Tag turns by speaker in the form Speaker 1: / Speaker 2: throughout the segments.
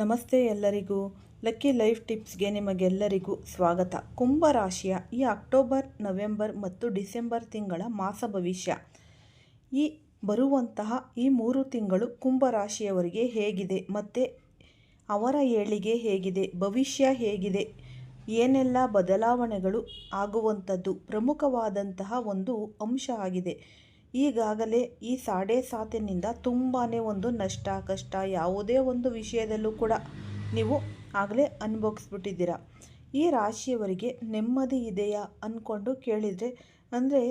Speaker 1: ನಮಸ್ತೆ ಎಲ್ಲರಿಗೂ. Lucky life ಟಿಪ್ಸ್ಗೆ ನಿಮಗೆಲ್ಲರಿಗೂ ಸ್ವಾಗತ. ಕುಂಭ ರಾಶಿಯ ಈ ಅಕ್ಟೋಬರ್, ನವೆಂಬರ್ ಮತ್ತು ಡಿಸೆಂಬರ್ ತಿಂಗಳ ಮಾಸ ಭವಿಷ್ಯ. ಈ ಬರುವಂತಹ ಈ ಮೂರು ತಿಂಗಳು ಕುಂಭ ರಾಶಿಯವರಿಗೆ ಹೇಗಿದೆ, ಮತ್ತು ಅವರ ಏಳಿಗೆ ಹೇಗಿದೆ, ಭವಿಷ್ಯ ಹೇಗಿದೆ, ಏನೆಲ್ಲ ಬದಲಾವಣೆಗಳು ಆಗುವಂಥದ್ದು ಪ್ರಮುಖವಾದಂತಹ ಒಂದು ಅಂಶ ಆಗಿದೆ. ಈಗಾಗಲೇ ಈ ಸಾಡೆ ಸಾತಿನಿಂದ ತುಂಬಾ ಒಂದು ನಷ್ಟ, ಕಷ್ಟ ಯಾವುದೇ ಒಂದು ವಿಷಯದಲ್ಲೂ ಕೂಡ ನೀವು ಆಗಲೇ ಅನುಭವಿಸ್ಬಿಟ್ಟಿದ್ದೀರ? ಈ ರಾಶಿಯವರಿಗೆ ನೆಮ್ಮದಿ ಇದೆಯಾ ಅಂದ್ಕೊಂಡು ಕೇಳಿದರೆ, ಅಂದರೆ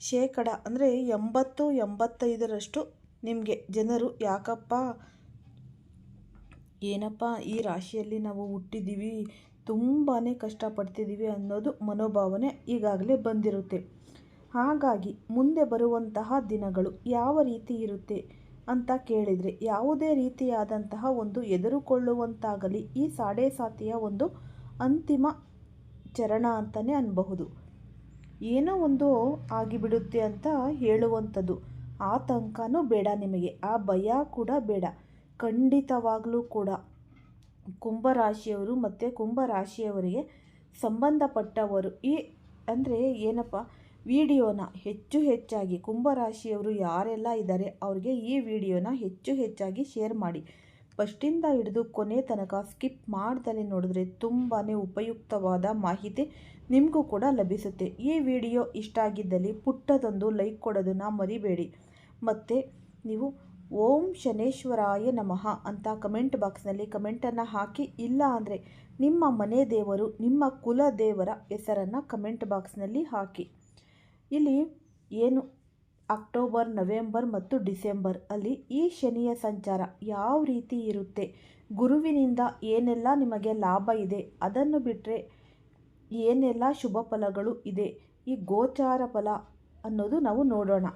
Speaker 1: ಶೇಕಡ, ಅಂದರೆ ಎಂಬತ್ತು, ಎಂಬತ್ತೈದರಷ್ಟು ನಿಮಗೆ ಜನರು, ಯಾಕಪ್ಪ? ಏನಪ್ಪ ಈ ರಾಶಿಯಲ್ಲಿ ನಾವು ಹುಟ್ಟಿದ್ದೀವಿ ತುಂಬಾ ಕಷ್ಟಪಡ್ತಿದ್ದೀವಿ ಅನ್ನೋದು ಮನೋಭಾವನೆ ಈಗಾಗಲೇ ಬಂದಿರುತ್ತೆ. ಹಾಗಾಗಿ ಮುಂದೆ ಬರುವಂತಹ ದಿನಗಳು ಯಾವ ರೀತಿ ಇರುತ್ತೆ ಅಂತ ಕೇಳಿದರೆ ಯಾವುದೇ ರೀತಿಯಾದಂತಹ ಒಂದು ಎದುರುಕೊಳ್ಳುವಂತಾಗಲಿ ಈ ಸಾಡೆ ಸಾತಿಯ ಒಂದು ಅಂತಿಮ ಚರಣ ಅಂತಲೇ ಅನ್ನಬಹುದು ಏನೋ ಒಂದು ಆಗಿಬಿಡುತ್ತೆ ಅಂತ ಹೇಳುವಂಥದ್ದು. ಆತಂಕನೂ ಬೇಡ ನಿಮಗೆ, ಆ ಭಯ ಕೂಡ ಬೇಡ. ಖಂಡಿತವಾಗಲೂ ಕೂಡ ಕುಂಭರಾಶಿಯವರು ಮತ್ತು ಕುಂಭರಾಶಿಯವರಿಗೆ ಸಂಬಂಧಪಟ್ಟವರು ಈ ಅಂದರೆ ಏನಪ್ಪ ವಿಡಿಯೋನ ಹೆಚ್ಚು ಹೆಚ್ಚಾಗಿ ಕುಂಭರಾಶಿಯವರು ಯಾರೆಲ್ಲ ಇದ್ದಾರೆ ಅವ್ರಿಗೆ ಈ ವಿಡಿಯೋನ ಹೆಚ್ಚು ಹೆಚ್ಚಾಗಿ ಶೇರ್ ಮಾಡಿ. ಫಸ್ಟಿಂದ ಹಿಡಿದು ಕೊನೆ ತನಕ ಸ್ಕಿಪ್ ಮಾಡ್ದಲೇ ನೋಡಿದ್ರೆ ತುಂಬಾ ಉಪಯುಕ್ತವಾದ ಮಾಹಿತಿ ನಿಮಗೂ ಕೂಡ ಲಭಿಸುತ್ತೆ. ಈ ವಿಡಿಯೋ ಇಷ್ಟ ಆಗಿದ್ದಲ್ಲಿ ಪುಟ್ಟದೊಂದು ಲೈಕ್ ಕೊಡೋದನ್ನು ಮರಿಬೇಡಿ. ಮತ್ತು ನೀವು ಓಂ ಶನೇಶ್ವರಾಯ ನಮಃ ಅಂತ ಕಮೆಂಟ್ ಬಾಕ್ಸ್ನಲ್ಲಿ ಕಮೆಂಟನ್ನು ಹಾಕಿ, ಇಲ್ಲ ಅಂದರೆ ನಿಮ್ಮ ಮನೆ ದೇವರು, ನಿಮ್ಮ ಕುಲ ದೇವರ ಹೆಸರನ್ನು ಕಮೆಂಟ್ ಬಾಕ್ಸ್ನಲ್ಲಿ ಹಾಕಿ. ಇಲ್ಲಿ ಏನು? ಅಕ್ಟೋಬರ್, ನವೆಂಬರ್ ಮತ್ತು ಡಿಸೆಂಬರ್ ಅಲ್ಲಿ ಈ ಶನಿಯ ಸಂಚಾರ ಯಾವ ರೀತಿ ಇರುತ್ತೆ? ಗುರುವಿನಿಂದ ಏನೆಲ್ಲ ನಿಮಗೆ ಲಾಭ ಇದೆ? ಅದನ್ನು ಬಿಟ್ಟರೆ ಏನೆಲ್ಲ ಶುಭ ಫಲಗಳು ಇದೆ? ಈ ಗೋಚಾರ ಫಲ ಅನ್ನೋದು ನಾವು ನೋಡೋಣ.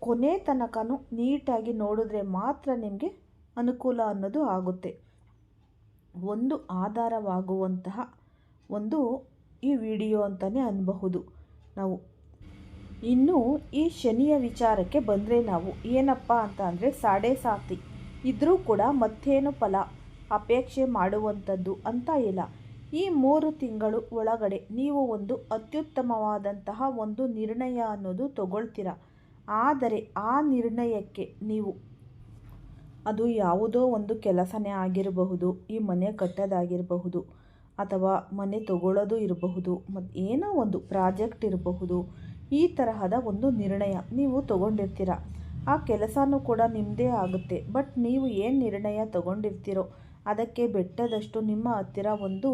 Speaker 1: ಕೊನೆ ತನಕನೂ ನೀಟಾಗಿ ನೋಡಿದ್ರೆ ಮಾತ್ರ ನಿಮಗೆ ಅನುಕೂಲ ಅನ್ನೋದು ಆಗುತ್ತೆ. ಒಂದು ಆಧಾರವಾಗುವಂತಹ ಒಂದು ಈ ವಿಡಿಯೋ ಅಂತಲೇ ಅನ್ನಬಹುದು ನಾವು ಇನ್ನು ಈ ಶನಿಯ ವಿಚಾರಕ್ಕೆ ಬಂದರೆ ನಾವು, ಏನಪ್ಪ ಅಂತ ಅಂದರೆ ಸಾಡೆ ಸಾತಿ. ಇದ್ದರೂ ಕೂಡ ಮತ್ತೇನು ಫಲ ಅಪೇಕ್ಷೆ ಮಾಡುವಂಥದ್ದು ಅಂತ ಇಲ್ಲ. ಈ ಮೂರು ತಿಂಗಳು ಒಳಗಡೆ ನೀವು ಒಂದು ಅತ್ಯುತ್ತಮವಾದಂತಹ ಒಂದು ನಿರ್ಣಯ ಅನ್ನೋದು ತಗೊಳ್ತೀರ? ಆದರೆ ಆ ನಿರ್ಣಯಕ್ಕೆ ನೀವು, ಅದು ಯಾವುದೋ ಒಂದು ಕೆಲಸನೇ ಆಗಿರಬಹುದು, ಈ ಮನೆ ಕಟ್ಟೋದಾಗಿರಬಹುದು ಅಥವಾ ಮನೆ ತಗೊಳ್ಳೋದು ಇರಬಹುದು ಮತ್ತು ಏನೋ ಒಂದು ಪ್ರಾಜೆಕ್ಟ್ ಇರಬಹುದು ಈ ತರಹದ ಒಂದು ನಿರ್ಣಯ ನೀವು ತಗೊಂಡಿರ್ತೀರ. ಆ ಕೆಲಸನೂ ಕೂಡ ನಿಮ್ಮದೇ ಆಗುತ್ತೆ. ಬಟ್ ನೀವು ಏನು ನಿರ್ಣಯ ತಗೊಂಡಿರ್ತೀರೋ, ಅದಕ್ಕೆ ಬೆಟ್ಟದಷ್ಟು ನಿಮ್ಮ ಹತ್ತಿರ ಒಂದು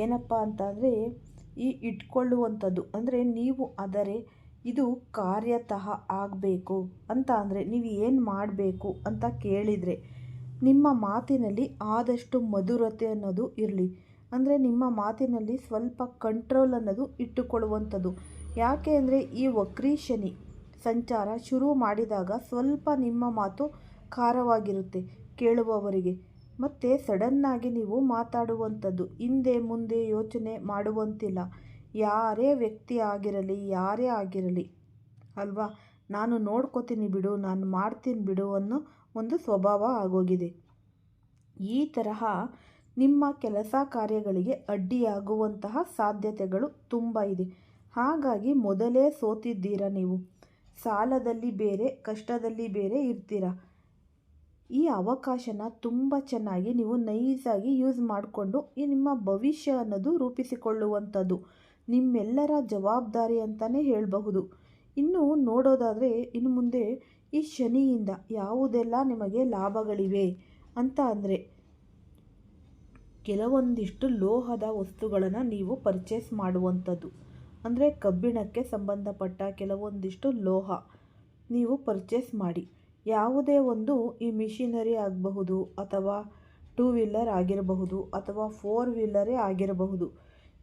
Speaker 1: ಏನಪ್ಪ ಅಂತಂದರೆ, ಈ ಇಟ್ಕೊಳ್ಳುವಂಥದ್ದು. ಅಂದರೆ ನೀವು ಆದರೆ ಇದು ಕಾರ್ಯತಃ ಆಗಬೇಕು ಅಂತ ಅಂದರೆ ನೀವು ಏನು ಮಾಡಬೇಕು ಅಂತ ಕೇಳಿದರೆ, ನಿಮ್ಮ ಮಾತಿನಲ್ಲಿ ಆದಷ್ಟು ಮಧುರತೆ ಅನ್ನೋದು ಇರಲಿ. ಅಂದರೆ ನಿಮ್ಮ ಮಾತಿನಲ್ಲಿ ಸ್ವಲ್ಪ ಕಂಟ್ರೋಲ್ ಅನ್ನೋದು ಇಟ್ಟುಕೊಳ್ಳುವಂಥದ್ದು. ಯಾಕೆ ಅಂದರೆ ಈ ವಕ್ರೀ ಶನಿ ಸಂಚಾರ ಶುರು ಮಾಡಿದಾಗ ಸ್ವಲ್ಪ ನಿಮ್ಮ ಮಾತು ಖಾರವಾಗಿರುತ್ತೆ ಕೇಳುವವರಿಗೆ. ಮತ್ತು ಸಡನ್ನಾಗಿ ನೀವು ಮಾತಾಡುವಂಥದ್ದು, ಹಿಂದೆ ಮುಂದೆ ಯೋಚನೆ ಮಾಡುವಂತಿಲ್ಲ. ಯಾರೇ ವ್ಯಕ್ತಿ ಆಗಿರಲಿ, ಯಾರೇ ಆಗಿರಲಿ, ಅಲ್ವಾ? ನಾನು ನೋಡ್ಕೋತೀನಿ ಬಿಡು, ನಾನು ಮಾಡ್ತೀನಿ ಬಿಡು ಅನ್ನೋ ಒಂದು ಸ್ವಭಾವ ಆಗೋಗಿದೆ. ಈ ತರಹ ನಿಮ್ಮ ಕೆಲಸ ಕಾರ್ಯಗಳಿಗೆ ಅಡ್ಡಿಯಾಗುವಂತಹ ಸಾಧ್ಯತೆಗಳು ತುಂಬ ಇದೆ. ಹಾಗಾಗಿ ಮೊದಲೇ ಸೋತಿದ್ದೀರಾ ನೀವು? ಸಾಲದಲ್ಲಿ ಬೇರೆ, ಕಷ್ಟದಲ್ಲಿ ಬೇರೆ ಇರ್ತೀರ? ಈ ಅವಕಾಶನ ತುಂಬ ಚೆನ್ನಾಗಿ ನೀವು ನೈಸಾಗಿ ಯೂಸ್ ಮಾಡಿಕೊಂಡು ಈ ನಿಮ್ಮ ಭವಿಷ್ಯ ಅನ್ನೋದು ರೂಪಿಸಿಕೊಳ್ಳುವಂಥದ್ದು. ನಿಮ್ಮೆಲ್ಲರ ಜವಾಬ್ದಾರಿ ಅಂತಲೇ ಹೇಳಬಹುದು. ಇನ್ನು ನೋಡೋದಾದರೆ ಇನ್ನು ಮುಂದೆ ಈ ಶನಿಯಿಂದ ಯಾವುದೆಲ್ಲ ನಿಮಗೆ ಲಾಭಗಳಿವೆ ಅಂತ ಅಂದರೆ ಕೆಲವೊಂದಿಷ್ಟು ಲೋಹದ ವಸ್ತುಗಳನ್ನು ನೀವು ಪರ್ಚೇಸ್ ಮಾಡುವಂಥದ್ದು. ಅಂದರೆ ಕಬ್ಬಿಣಕ್ಕೆ ಸಂಬಂಧಪಟ್ಟ ಕೆಲವೊಂದಿಷ್ಟು ಲೋಹ ನೀವು ಪರ್ಚೇಸ್ ಮಾಡಿ. ಯಾವುದೇ ಒಂದು ಈ ಮಿಷಿನರಿ ಆಗಬಹುದು ಅಥವಾ ಟೂ ವೀಲರ್ ಆಗಿರಬಹುದು ಅಥವಾ ಫೋರ್ ವೀಲರೇ ಆಗಿರಬಹುದು.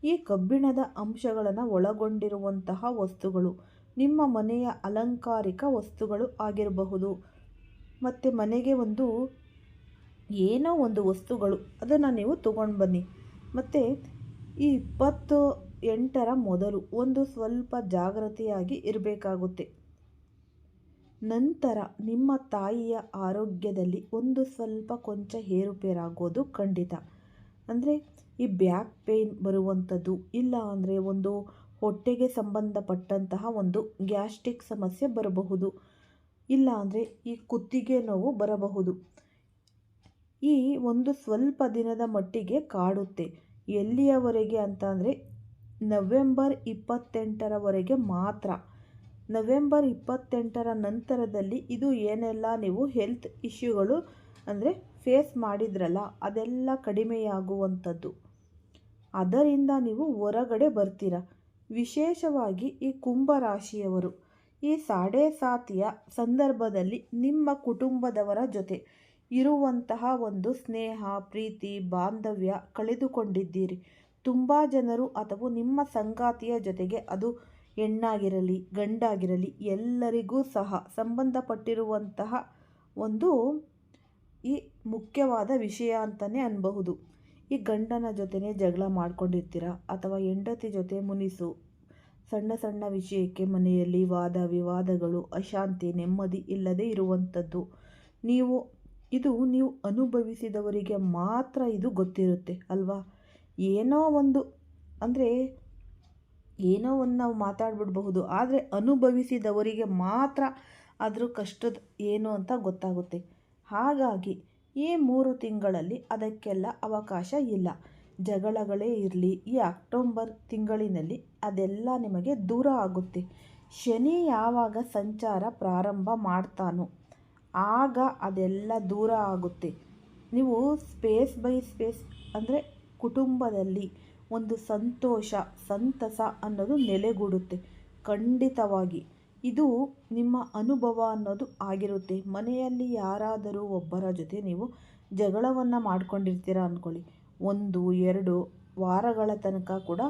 Speaker 1: ಈ ಕಬ್ಬಿಣದ ಅಂಶಗಳನ್ನು ಒಳಗೊಂಡಿರುವಂತಹ ವಸ್ತುಗಳು ನಿಮ್ಮ ಮನೆಯ ಅಲಂಕಾರಿಕ ವಸ್ತುಗಳು ಆಗಿರಬಹುದು. ಮತ್ತು ಮನೆಗೆ ಒಂದು ಏನೋ ಒಂದು ವಸ್ತುಗಳು ಅದನ್ನು ನೀವು ತೊಗೊಂಡು ಬನ್ನಿ. ಮತ್ತು ಈ ಇಪ್ಪತ್ತು ಎಂಟರ ಮೊದಲು ಒಂದು ಸ್ವಲ್ಪ ಜಾಗೃತಿಯಾಗಿ ಇರಬೇಕಾಗುತ್ತೆ. ನಂತರ ನಿಮ್ಮ ತಾಯಿಯ ಆರೋಗ್ಯದಲ್ಲಿ ಒಂದು ಸ್ವಲ್ಪ ಕೊಂಚ ಏರುಪೇರಾಗೋದು ಖಂಡಿತ. ಅಂದರೆ ಈ ಬ್ಯಾಕ್ ಪೇಯ್ನ್ ಬರುವಂಥದ್ದು, ಇಲ್ಲ ಅಂದರೆ ಒಂದು ಹೊಟ್ಟೆಗೆ ಸಂಬಂಧಪಟ್ಟಂತಹ ಒಂದು ಗ್ಯಾಸ್ಟ್ರಿಕ್ ಸಮಸ್ಯೆ ಬರಬಹುದು. ಇಲ್ಲ ಅಂದರೆ ಈ ಕುತ್ತಿಗೆ ನೋವು ಬರಬಹುದು. ಈ ಒಂದು ಸ್ವಲ್ಪ ದಿನದ ಮಟ್ಟಿಗೆ ಕಾಡುತ್ತೆ. ಎಲ್ಲಿಯವರೆಗೆ ಅಂತ ಅಂದರೆ ನವೆಂಬರ್ ಇಪ್ಪತ್ತೆಂಟರವರೆಗೆ ಮಾತ್ರ. ನವೆಂಬರ್ ಇಪ್ಪತ್ತೆಂಟರ ನಂತರದಲ್ಲಿ ಇದು ಏನೆಲ್ಲ ನೀವು ಹೆಲ್ತ್ ಇಶ್ಯೂಗಳು ಅಂದರೆ ಫೇಸ್ ಮಾಡಿದ್ರಲ್ಲ, ಅದೆಲ್ಲ ಕಡಿಮೆಯಾಗುವಂಥದ್ದು. ಅದರಿಂದ ನೀವು ಹೊರಗಡೆ ಬರ್ತೀರ. ವಿಶೇಷವಾಗಿ ಈ ಕುಂಭರಾಶಿಯವರು. ಈ ಸಾಡೆ ಸಾತಿಯ ಸಂದರ್ಭದಲ್ಲಿ ನಿಮ್ಮ ಕುಟುಂಬದವರ ಜೊತೆ ಇರುವಂತಹ ಒಂದು ಸ್ನೇಹ, ಪ್ರೀತಿ, ಬಾಂಧವ್ಯ ಕಳೆದುಕೊಂಡಿದ್ದೀರಿ. ತುಂಬ ಜನರು ಅಥವಾ ನಿಮ್ಮ ಸಂಗಾತಿಯ ಜೊತೆಗೆ ಅದು ಹೆಣ್ಣಾಗಿರಲಿ, ಗಂಡಾಗಿರಲಿ ಎಲ್ಲರಿಗೂ ಸಹ ಸಂಬಂಧಪಟ್ಟಿರುವಂತಹ ಒಂದು ಈ ಮುಖ್ಯವಾದ ವಿಷಯ ಅಂತಲೇ ಅನ್ಬಹುದು. ಈ ಗಂಡನ ಜೊತೆನೇ ಜಗಳ ಮಾಡ್ಕೊಂಡಿರ್ತೀರ? ಅಥವಾ ಹೆಂಡತಿ ಜೊತೆ ಮುನಿಸು, ಸಣ್ಣ ಸಣ್ಣ ವಿಷಯಕ್ಕೆ ಮನೆಯಲ್ಲಿ ವಾದ ವಿವಾದಗಳು, ಅಶಾಂತಿ, ನೆಮ್ಮದಿ ಇಲ್ಲದೆ ಇರುವಂಥದ್ದು, ನೀವು ಇದು ನೀವು ಅನುಭವಿಸಿದವರಿಗೆ ಮಾತ್ರ ಇದು ಗೊತ್ತಿರುತ್ತೆ, ಅಲ್ವಾ? ಏನೋ ಒಂದು, ಅಂದರೆ ಏನೋ ಒಂದು ನಾವು ಮಾತಾಡ್ಬಿಡಬಹುದು, ಆದರೆ ಅನುಭವಿಸಿದವರಿಗೆ ಮಾತ್ರ ಅದ್ರ ಕಷ್ಟದ ಏನು ಅಂತ ಗೊತ್ತಾಗುತ್ತೆ. ಹಾಗಾಗಿ ಈ ಮೂರು ತಿಂಗಳಲ್ಲಿ ಅದಕ್ಕೆಲ್ಲ ಅವಕಾಶ ಇಲ್ಲ. ಜಗಳಗಳೇ ಇರಲಿ, ಈ ಅಕ್ಟೋಬರ್ ತಿಂಗಳಿನಲ್ಲಿ ಅದೆಲ್ಲ ನಿಮಗೆ ದೂರ ಆಗುತ್ತೆ. ಶನಿ ಯಾವಾಗ ಸಂಚಾರ ಪ್ರಾರಂಭ ಮಾಡ್ತಾನೋ ಆಗ ಅದೆಲ್ಲ ದೂರ ಆಗುತ್ತೆ. ನೀವು ಸ್ಪೇಸ್ ಬೈ ಸ್ಪೇಸ್ ಅಂದರೆ ಕುಟುಂಬದಲ್ಲಿ ಒಂದು ಸಂತೋಷ, ಸಂತಸ ಅನ್ನೋದು ನೆಲೆಗೂಡುತ್ತೆ. ಖಂಡಿತವಾಗಿ. ಇದು ನಿಮ್ಮ ಅನುಭವ ಅನ್ನೋದು ಆಗಿರುತ್ತೆ. ಮನೆಯಲ್ಲಿ ಯಾರಾದರೂ ಒಬ್ಬರ ಜೊತೆ ನೀವು ಜಗಳವನ್ನು ಮಾಡ್ಕೊಂಡಿರ್ತೀರ ಅಂದ್ಕೊಳ್ಳಿ ಒಂದು, ಎರಡು ವಾರಗಳ ತನಕ ಕೂಡ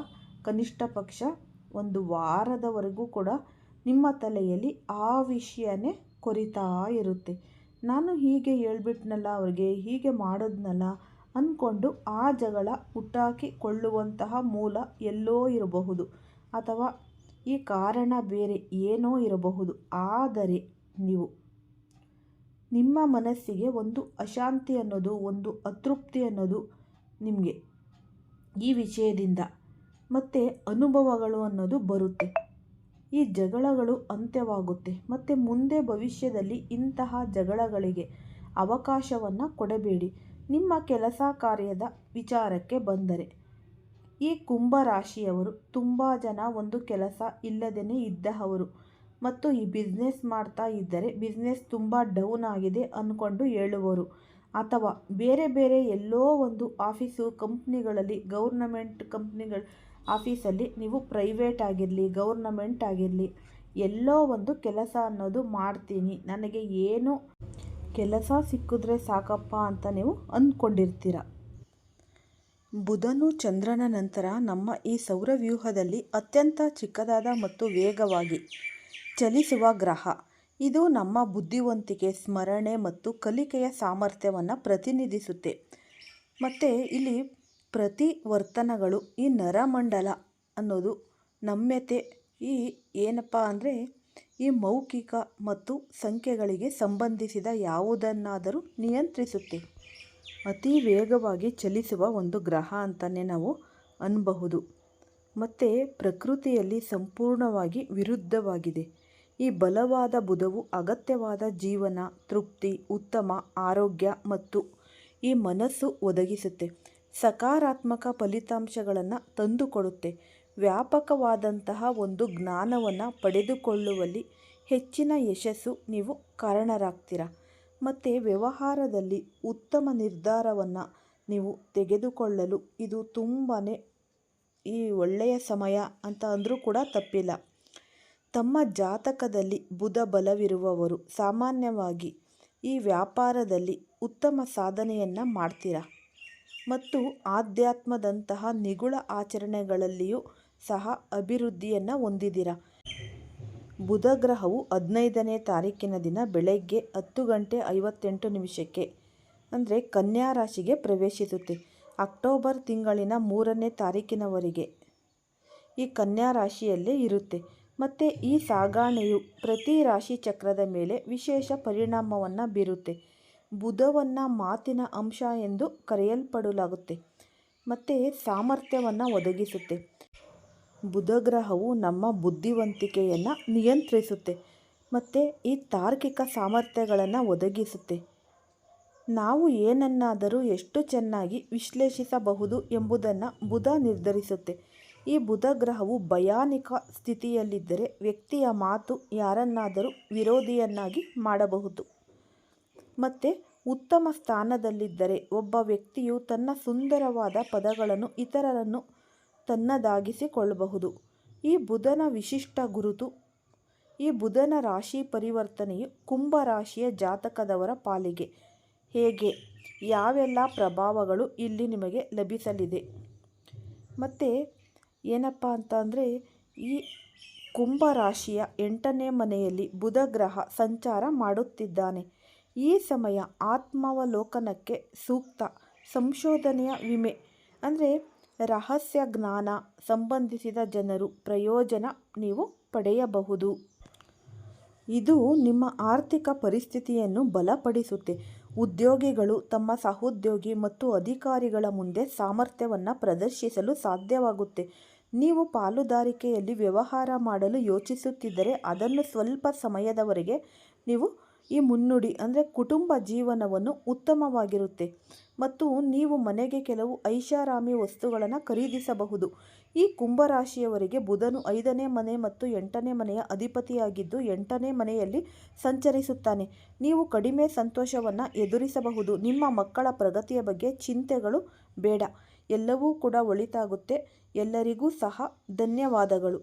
Speaker 1: ಕನಿಷ್ಠ ಪಕ್ಷ ಒಂದು ವಾರದವರೆಗೂ ಕೂಡ ನಿಮ್ಮ ತಲೆಯಲ್ಲಿ ಆ ವಿಷಯನೇ ಕೊರಿತಾ ಇರುತ್ತೆ. ನಾನು ಹೀಗೆ ಹೇಳ್ಬಿಟ್ನಲ್ಲ ಅವ್ರಿಗೆ, ಹೀಗೆ ಮಾಡಿದ್ನಲ್ಲ ಅಂದ್ಕೊಂಡು ಆ ಜಗಳ ಹುಟ್ಟಾಕಿಕೊಳ್ಳುವಂತಹ ಮೂಲ ಎಲ್ಲೋ ಇರಬಹುದು. ಅಥವಾ ಈ ಕಾರಣ ಬೇರೆ ಏನೋ ಇರಬಹುದು. ಆದರೆ ನೀವು, ನಿಮ್ಮ ಮನಸ್ಸಿಗೆ ಒಂದು ಅಶಾಂತಿ ಅನ್ನೋದು, ಒಂದು ಅತೃಪ್ತಿ ಅನ್ನೋದು ನಿಮಗೆ ಈ ವಿಷಯದಿಂದ ಮತ್ತು ಅನುಭವಗಳು ಅನ್ನೋದು ಬರುತ್ತೆ. ಈ ಜಗಳಗಳು ಅಂತ್ಯವಾಗುತ್ತೆ. ಮತ್ತು ಮುಂದೆ ಭವಿಷ್ಯದಲ್ಲಿ ಇಂತಹ ಜಗಳಗಳಿಗೆ ಅವಕಾಶವನ್ನು ಕೊಡಬೇಡಿ. ನಿಮ್ಮ ಕೆಲಸ ಕಾರ್ಯದ ವಿಚಾರಕ್ಕೆ ಬಂದರೆ. ಈ ಕುಂಭರಾಶಿಯವರು ತುಂಬ ಜನ ಒಂದು ಕೆಲಸ ಇಲ್ಲದೇ ಇದ್ದವರು. ಮತ್ತು ಈ ಬಿಸ್ನೆಸ್ ಮಾಡ್ತಾ ಇದ್ದರೆ ಬಿಸ್ನೆಸ್ ತುಂಬ ಡೌನ್ ಆಗಿದೆ ಅಂದ್ಕೊಂಡು ಹೇಳುವರು. ಅಥವಾ ಬೇರೆ ಬೇರೆ ಎಲ್ಲೋ ಒಂದು ಆಫೀಸು ಕಂಪ್ನಿಗಳಲ್ಲಿ ಗೌರ್ನಮೆಂಟ್ ಕಂಪ್ನಿಗಳ ಆಫೀಸಲ್ಲಿ ನೀವು ಪ್ರೈವೇಟ್ ಆಗಿರಲಿ, ಗೌರ್ನಮೆಂಟ್ ಆಗಿರಲಿ, ಎಲ್ಲೋ ಒಂದು ಕೆಲಸ ಅನ್ನೋದು ಮಾಡ್ತೀನಿ. ನನಗೆ ಏನು ಕೆಲಸ ಸಿಕ್ಕಿದ್ರೆ ಸಾಕಪ್ಪ ಅಂತ ನೀವು ಅಂದ್ಕೊಂಡಿರ್ತೀರ. ಬುಧನು ಚಂದ್ರನ ನಂತರ ನಮ್ಮ ಈ ಸೌರವ್ಯೂಹದಲ್ಲಿ ಅತ್ಯಂತ ಚಿಕ್ಕದಾದ ಮತ್ತು ವೇಗವಾಗಿ ಚಲಿಸುವ ಗ್ರಹ. ಇದು ನಮ್ಮ ಬುದ್ಧಿವಂತಿಕೆ, ಸ್ಮರಣೆ ಮತ್ತು ಕಲಿಕೆಯ ಸಾಮರ್ಥ್ಯವನ್ನು ಪ್ರತಿನಿಧಿಸುತ್ತೆ. ಮತ್ತು ಇಲ್ಲಿ ಪ್ರತಿವರ್ತನಗಳು ಈ ನರಮಂಡಲ ಅನ್ನೋದು ನಮ್ಯತೆ. ಈ ಏನಪ್ಪ ಅಂದರೆ ಈ ಮೌಖಿಕ ಮತ್ತು ಸಂಖ್ಯೆಗಳಿಗೆ ಸಂಬಂಧಿಸಿದ ಯಾವುದನ್ನಾದರೂ ನಿಯಂತ್ರಿಸುತ್ತೆ. ಅತಿ ವೇಗವಾಗಿ ಚಲಿಸುವ ಒಂದು ಗ್ರಹ ಅಂತಲೇ ನಾವು ಅನ್ನಬಹುದು ಮತ್ತು ಪ್ರಕೃತಿಯಲ್ಲಿ ಸಂಪೂರ್ಣವಾಗಿ ವಿರುದ್ಧವಾಗಿದೆ. ಈ ಬಲವಾದ ಬುಧವು ಅಗತ್ಯವಾದ ಜೀವನ, ತೃಪ್ತಿ, ಉತ್ತಮ, ಆರೋಗ್ಯ ಮತ್ತು ಈ ಮನಸ್ಸು ಒದಗಿಸುತ್ತೆ. ಸಕಾರಾತ್ಮಕ ಫಲಿತಾಂಶಗಳನ್ನು ತಂದುಕೊಡುತ್ತೆ. ವ್ಯಾಪಕವಾದಂತಹ ಒಂದು ಜ್ಞಾನವನ್ನು ಪಡೆದುಕೊಳ್ಳುವಲ್ಲಿ ಹೆಚ್ಚಿನ ಯಶಸ್ಸು ನೀವು ಕಾರಣರಾಗ್ತೀರ? ಮತ್ತು ವ್ಯವಹಾರದಲ್ಲಿ ಉತ್ತಮ ನಿರ್ಧಾರವನ್ನು ನೀವು ತೆಗೆದುಕೊಳ್ಳಲು ಇದು ತುಂಬಾ ಈ ಒಳ್ಳೆಯ ಸಮಯ ಅಂತ ಅಂದರೂ ಕೂಡ ತಪ್ಪಿಲ್ಲ. ತಮ್ಮ ಜಾತಕದಲ್ಲಿ ಬುಧ ಬಲವಿರುವವರು ಸಾಮಾನ್ಯವಾಗಿ ಈ ವ್ಯಾಪಾರದಲ್ಲಿ ಉತ್ತಮ ಸಾಧನೆಯನ್ನು ಮಾಡ್ತೀರ? ಮತ್ತು ಆಧ್ಯಾತ್ಮದಂತಹ ನಿಗುಳ ಆಚರಣೆಗಳಲ್ಲಿಯೂ ಸಹ ಅಭಿವೃದ್ಧಿಯನ್ನು ಹೊಂದಿದ್ದೀರ? ಬುಧ ಗ್ರಹವು ಹದಿನೈದನೇ ತಾರೀಕಿನ ದಿನ ಬೆಳಗ್ಗೆ ಹತ್ತು ಗಂಟೆ ಐವತ್ತೆಂಟು ನಿಮಿಷಕ್ಕೆ, ಅಂದರೆ ಕನ್ಯಾ ರಾಶಿಗೆ ಪ್ರವೇಶಿಸುತ್ತೆ. ಅಕ್ಟೋಬರ್ ತಿಂಗಳಿನ ಮೂರನೇ ತಾರೀಕಿನವರೆಗೆ ಈ ಕನ್ಯಾ ರಾಶಿಯಲ್ಲೇ ಇರುತ್ತೆ. ಮತ್ತು ಈ ಸಾಗಾಣೆಯು ಪ್ರತಿ ರಾಶಿ ಚಕ್ರದ ಮೇಲೆ ವಿಶೇಷ ಪರಿಣಾಮವನ್ನು ಬೀರುತ್ತೆ. ಬುಧವನ್ನು ಮಾತಿನ ಅಂಶ ಎಂದು ಕರೆಯಲ್ಪಡಲಾಗುತ್ತೆ. ಮತ್ತು ಸಾಮರ್ಥ್ಯವನ್ನು ಒದಗಿಸುತ್ತೆ. ಬುಧಗ್ರಹವು ನಮ್ಮ ಬುದ್ಧಿವಂತಿಕೆಯನ್ನು ನಿಯಂತ್ರಿಸುತ್ತೆ. ಮತ್ತು ಈ ತಾರ್ಕಿಕ ಸಾಮರ್ಥ್ಯಗಳನ್ನು ಒದಗಿಸುತ್ತೆ. ನಾವು ಏನನ್ನಾದರೂ ಎಷ್ಟು ಚೆನ್ನಾಗಿ ವಿಶ್ಲೇಷಿಸಬಹುದು ಎಂಬುದನ್ನು ಬುಧ ನಿರ್ಧರಿಸುತ್ತೆ. ಈ ಬುಧ ಗ್ರಹವು ಭಯಾನಿಕ ಸ್ಥಿತಿಯಲ್ಲಿದ್ದರೆ ವ್ಯಕ್ತಿಯ ಮಾತು ಯಾರನ್ನಾದರೂ ವಿರೋಧಿಯನ್ನಾಗಿ ಮಾಡಬಹುದು. ಮತ್ತು ಉತ್ತಮ ಸ್ಥಾನದಲ್ಲಿದ್ದರೆ ಒಬ್ಬ ವ್ಯಕ್ತಿಯು ತನ್ನ ಸುಂದರವಾದ ಪದಗಳನ್ನು ಇತರರನ್ನು ತನ್ನದಾಗಿಸಿಕೊಳ್ಳಬಹುದು. ಈ ಬುಧನ ವಿಶಿಷ್ಟ ಗುರುತು, ಈ ಬುಧನ ರಾಶಿ ಪರಿವರ್ತನೆಯು ಕುಂಭ ರಾಶಿಯ ಜಾತಕದವರ ಪಾಲಿಗೆ. ಹೇಗೆ? ಯಾವೆಲ್ಲ ಪ್ರಭಾವಗಳು ಇಲ್ಲಿ ನಿಮಗೆ ಲಭಿಸಲಿದೆ? ಮತ್ತು ಏನಪ್ಪ ಅಂತಂದರೆ ಈ ಕುಂಭ ರಾಶಿಯ ಎಂಟನೇ ಮನೆಯಲ್ಲಿ ಬುಧ ಗ್ರಹ ಸಂಚಾರ ಮಾಡುತ್ತಿದ್ದಾನೆ. ಈ ಸಮಯ ಆತ್ಮಾವಲೋಕನಕ್ಕೆ ಸೂಕ್ತ ಸಂಶೋಧನೆಯ ವಿಮೆ. ಅಂದರೆ ರಹಸ್ಯ ಜ್ಞಾನ ಸಂಬಂಧಿಸಿದ ಜನರು ಪ್ರಯೋಜನ ನೀವು ಪಡೆಯಬಹುದು. ಇದು ನಿಮ್ಮ ಆರ್ಥಿಕ ಪರಿಸ್ಥಿತಿಯನ್ನು ಬಲಪಡಿಸುತ್ತೆ. ಉದ್ಯೋಗಿಗಳು ತಮ್ಮ ಸಹೋದ್ಯೋಗಿ ಮತ್ತು ಅಧಿಕಾರಿಗಳ ಮುಂದೆ ಸಾಮರ್ಥ್ಯವನ್ನು ಪ್ರದರ್ಶಿಸಲು ಸಾಧ್ಯವಾಗುತ್ತೆ. ನೀವು ಪಾಲುದಾರಿಕೆಯಲ್ಲಿ ವ್ಯವಹಾರ ಮಾಡಲು ಯೋಚಿಸುತ್ತಿದ್ದರೆ ಅದನ್ನು ಸ್ವಲ್ಪ ಸಮಯದವರೆಗೆ ನೀವು ಈ ಮುನ್ನುಡಿ ಅಂದರೆ ಕುಟುಂಬ ಜೀವನವನ್ನು ಉತ್ತಮವಾಗಿರುತ್ತೆ. ಮತ್ತು ನೀವು ಮನೆಗೆ ಕೆಲವು ಐಷಾರಾಮಿ ವಸ್ತುಗಳನ್ನು ಖರೀದಿಸಬಹುದು. ಈ ಕುಂಭರಾಶಿಯವರಿಗೆ ಬುಧನು ಐದನೇ ಮನೆ ಮತ್ತು ಎಂಟನೇ ಮನೆಯ ಅಧಿಪತಿಯಾಗಿದ್ದು ಎಂಟನೇ ಮನೆಯಲ್ಲಿ ಸಂಚರಿಸುತ್ತಾನೆ. ನೀವು ಕಡಿಮೆ ಸಂತೋಷವನ್ನು ಎದುರಿಸಬಹುದು. ನಿಮ್ಮ ಮಕ್ಕಳ ಪ್ರಗತಿಯ ಬಗ್ಗೆ ಚಿಂತೆಗಳು ಬೇಡ. ಎಲ್ಲವೂ ಕೂಡ ಒಳಿತಾಗುತ್ತೆ. ಎಲ್ಲರಿಗೂ ಸಹ ಧನ್ಯವಾದಗಳು.